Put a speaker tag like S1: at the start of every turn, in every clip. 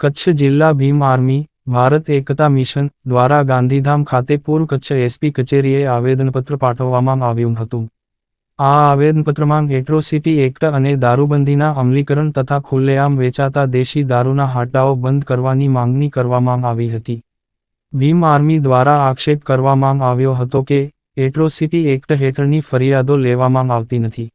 S1: કચ્છ જિલ્લા Bhim army, Bharat Ekta mission દ્વારા ગાંધીધામ ખાતે પૂર્વ કચ્છ એસપી કચેરીએ આવેદનપત્ર પાઠવવામાં આવ્યું હતું. આ આવેદનપત્રમાં એટ્રોસિટી એક્ટ અને દારૂબંધીના અમલીકરણ તથા ખુલ્લેઆમ વેચાતા દેશી દારૂના હાટાઓ બંધ કરવાની માંગણી કરવામાં આવી હતી. ભીમ આર્મી દ્વારા આક્ષેપ કરવામાં આવ્યો હતો કે, એટ્રોસિટી એક્ટ હેઠળની ફરિયાદો લેવામાં આવતી નથી.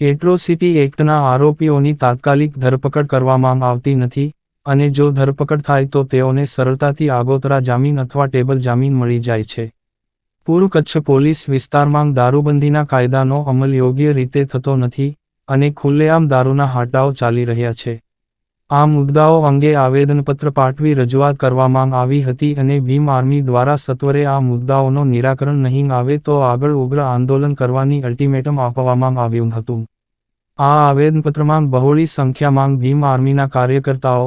S1: એટ્રોસિટી એક્ટના આરોપીઓની તાત્કાલિક ધરપકડ કરવામાં આવતી નથી અને જો ધરપકડ થાય તો તેઓને સરળતાથી આગોતરા જામીન અથવા ટેબલ જામીન મળી જાય છે. પૂર્વ કચ્છ પોલીસ વિસ્તારમાં દારૂબંધીના કાયદાનો અમલ યોગ્ય રીતે થતો નથી અને ખુલ્લેઆમ દારૂના હાટાઓ ચાલી રહ્યા છે. આ મુદ્દાઓ અંગે આવેદનપત્ર પાઠવી રજૂઆત કરવામાં આવી હતી અને ભીમ આર્મી દ્વારા સત્વરે આ મુદ્દાઓનો નિરાકરણ નહીં આવે તો આગળ ઉગ્ર આંદોલન કરવાની અલ્ટિમેટમ આપવામાં આવ્યું હતું. આ આવેદનપત્રમાં બહોળી સંખ્યામાં ભીમ આર્મીના કાર્યકર્તાઓ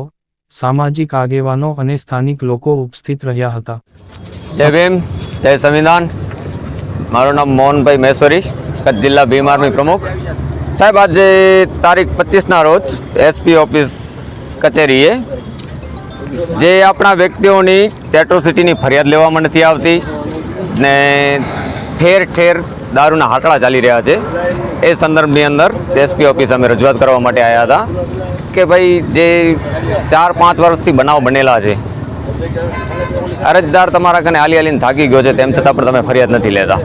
S1: સામાજિક આગેવાનો અને સ્થાનિક લોકો ઉપસ્થિત રહ્યા હતા.
S2: જય ભીમ, જય સંવિધાન. મારું નામ મોહનભાઈ મહેશ્વરી કચ્છ જિલ્લા ભીમ આર્મી પ્રમુખ. સાહેબ, આજે તારીખ પચીસના રોજ એસપી ઓફિસ કચેરીએ જે આપણા વ્યક્તિઓની એટ્રોસિટીની ફરિયાદ લેવામાં નથી આવતી ને ઠેર ઠેર દારૂના હાટડા ચાલી રહ્યા છે. એ સંદર્ભની અંદર એસપી ઓફિસ અમે રજૂઆત કરવા માટે આવ્યા હતા. કે ભાઈ જે ચાર, પાંચ વર્ષથી બનાવ બનેલા છે. અરજદાર તમારા કને હાલી હાલીને થાકી ગયો છે, તેમ છતાં પણ તમે ફરિયાદ નથી લેતા.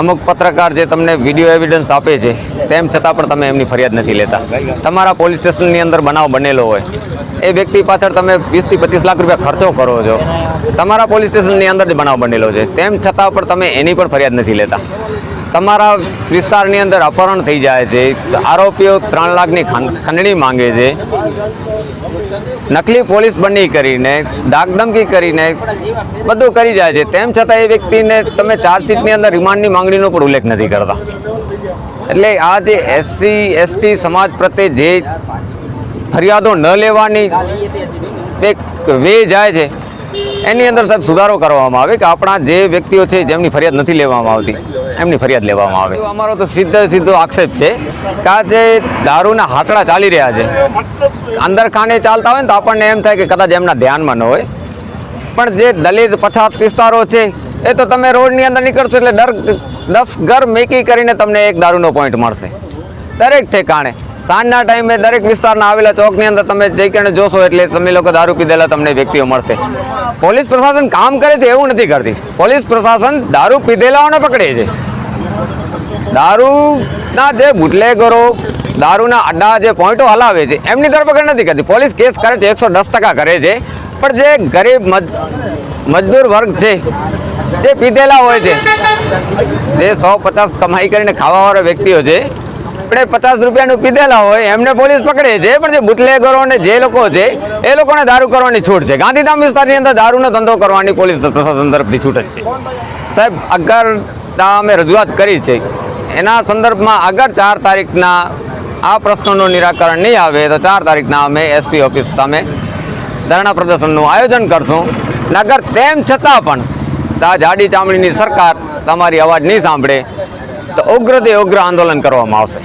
S2: અમુક પત્રકાર જે તમને વીડિયો એવિડન્સ આપે છે, તેમ છતાં પણ તમે એમની ફરિયાદ નથી લેતા. તમારા પોલીસ સ્ટેશનની અંદર બનાવ બનેલો હોય, એ વ્યક્તિ પાછળ તમે વીસથી પચીસ લાખ રૂપિયા ખર્ચો કરો છો. તમારા પોલીસ સ્ટેશનની અંદર જ બનાવ બનેલો છે, તેમ છતાં પણ તમે એની પણ ફરિયાદ નથી લેતા. તમારા વિસ્તારની અંદર અપહરણ થઈ જાય છે, આરોપીઓ ત્રણ લાખની ખંડણી માંગે છે. નકલી પોલીસ બની કરીને ડાકધમકી કરીને બધું કરી જાય છે. તેમ છતાં એ વ્યક્તિને તમે ચાર્જશીટની અંદર રિમાન્ડની માંગણીનો પણ ઉલ્લેખ નથી કરતા. એટલે આ જે એસસી એસટી સમાજ પ્રત્યે જે ફરિયાદો ન લેવાની એક વે જાય છે, એની અંદર સાહેબ સુધારો કરવામાં આવે કે આપણા જે વ્યક્તિઓ છે જેમની ફરિયાદ નથી લેવામાં આવતી. એમની ફરિયાદ લેવામાં આવે. અમારો તો સીધો સીધો આક્ષેપ છે કે દારૂના હાકડા ચાલી રહ્યા છે અંદર ખાને ચાલતા હોય ને તો આપણને એમ થાય કે કદાચ એમના ધ્યાનમાં ન હોય. પણ જે દલિત પછાત વિસ્તારો છે, એ તો તમે રોડની અંદર નીકળશો એટલે દર દસ ઘર મેકી કરીને તમને એક દારૂનો પોઈન્ટ મળશે. દરેક ઠેકાણે. સાંજના ટાઈમે દરેક વિસ્તારના આવેલા ચોકની અંદર તમે જઈ કરીને જોશો એટલે તમે લોકો દારૂ પીધેલા તમને વ્યક્તિઓ મળશે. પોલીસ પ્રશાસન કામ કરે છે એવું નથી કરતી. પોલીસ પ્રશાસન દારૂ પીધેલાઓને પકડે છે. દારૂના જે બુટલેગરો, દારૂના અડ્ડા જે પોઈન્ટો હલાવે છે, એમની ધરપકડ નથી કરતી. પોલીસ કેસ કરે છે, એકસો દસ ટકા કરે છે. પણ જે ગરીબ મજ- મજદૂર વર્ગ છે, જે પીધેલા હોય છે, જે સો પચાસ કમાઈ કરીને ખાવાવાળા વ્યક્તિઓ છે, આપણે પચાસ રૂપિયાનું પીધેલા હોય, એમને પોલીસ પકડે છે, પણ જે બુટલેગરો ને જે લોકો છે, એ લોકોને દારૂ કરવાની છૂટ છે. ગાંધીધામ વિસ્તારની અંદર દારૂનો ધંધો કરવાની પોલીસ પ્રશાસન તરફથી છૂટ છે. સાહેબ, અગર આ અમે રજૂઆત કરી છે. એના સંદર્ભમાં અગર ચાર તારીખના આ પ્રશ્નોનું નિરાકરણ નહીં આવે, તો ચાર તારીખના અમે એસપી ઓફિસ સામે ધરણા પ્રદર્શનનું આયોજન કરશું. નગર તેમ છતાં પણ આ જાડી ચામડીની સરકાર તમારી અવાજ નહીં સાંભળે, તો ઉગ્રથી ઉગ્ર આંદોલન કરવામાં આવશે.